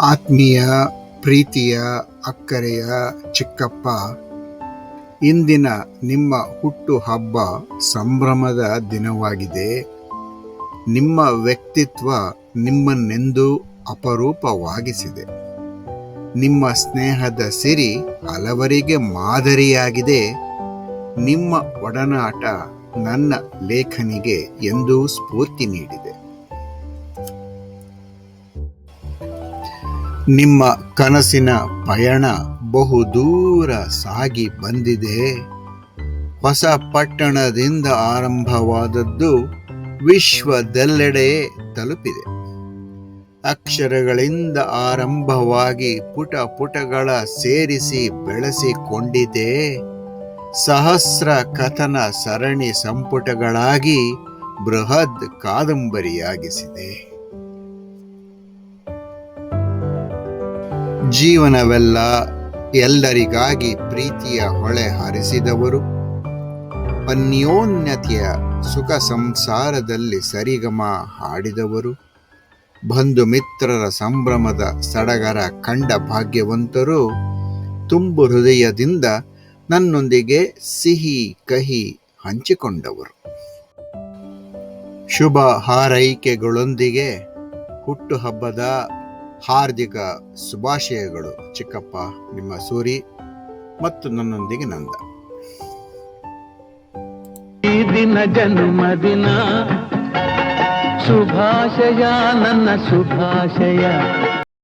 ಆತ್ಮೀಯ, ಪ್ರೀತಿಯ, ಅಕ್ಕರೆಯ ಚಿಕ್ಕಪ್ಪ, ಇಂದಿನ ನಿಮ್ಮ ಹುಟ್ಟು ಹಬ್ಬ ಸಂಭ್ರಮದ ದಿನವಾಗಿದೆ. ನಿಮ್ಮ ವ್ಯಕ್ತಿತ್ವ ನಿಮ್ಮನ್ನೆಂದೂ ಅಪರೂಪವಾಗಿಸಿದೆ. ನಿಮ್ಮ ಸ್ನೇಹದ ಸಿರಿ ಹಲವರಿಗೆ ಮಾದರಿಯಾಗಿದೆ. ನಿಮ್ಮ ಒಡನಾಟ ನನ್ನ ಲೇಖನಿಗೆ ಎಂದೂ ಸ್ಫೂರ್ತಿ ನೀಡಿದೆ. ನಿಮ್ಮ ಕನಸಿನ ಪಯಣ ಬಹುದೂರ ಸಾಗಿ ಬಂದಿದೆ. ಹೊಸ ಪಟ್ಟಣದಿಂದ ಆರಂಭವಾದದ್ದು ವಿಶ್ವದೆಲ್ಲೆಡೆ ತಲುಪಿದೆ. ಅಕ್ಷರಗಳಿಂದ ಆರಂಭವಾಗಿ ಪುಟ ಪುಟಗಳ ಸೇರಿಸಿ ಬೆಳೆಸಿಕೊಂಡಿದೆ. ಸಹಸ್ರ ಕಥನ ಸರಣಿ ಸಂಪುಟಗಳಾಗಿ ಬೃಹದ್ ಕಾದಂಬರಿಯಾಗಿಸಿದೆ. ಜೀವನವೆಲ್ಲ ಎಲ್ಲರಿಗಾಗಿ ಪ್ರೀತಿಯ ಹೊಳೆ ಹರಿಸಿದವರು. ಅನ್ಯೋನ್ಯತೆಯ ಸುಖ ಸಂಸಾರದಲ್ಲಿ ಸರಿಗಮ ಹಾಡಿದವರು. ಬಂಧು ಮಿತ್ರರ ಸಂಭ್ರಮದ ಸಡಗರ ಕಂಡ ಭಾಗ್ಯವಂತರು. ತುಂಬು ಹೃದಯದಿಂದ ನನ್ನೊಂದಿಗೆ ಸಿಹಿ ಕಹಿ ಹಂಚಿಕೊಂಡವರು. ಶುಭ ಹಾರೈಕೆಗಳೊಂದಿಗೆ ಹುಟ್ಟುಹಬ್ಬದ ಹಾರ್ದಿಕ ಶುಭಾಶಯಗಳು ಚಿಕ್ಕಪ್ಪ ನಿಮ್ಮ ಸೂರಿ ಮತ್ತು ನನ್ನೊಂದಿಗೆ ನಂದ. ಈ ದಿನ ಜನ್ಮದಿನ ಶುಭಾಶಯ ನನ್ನ ಶುಭಾಶಯ.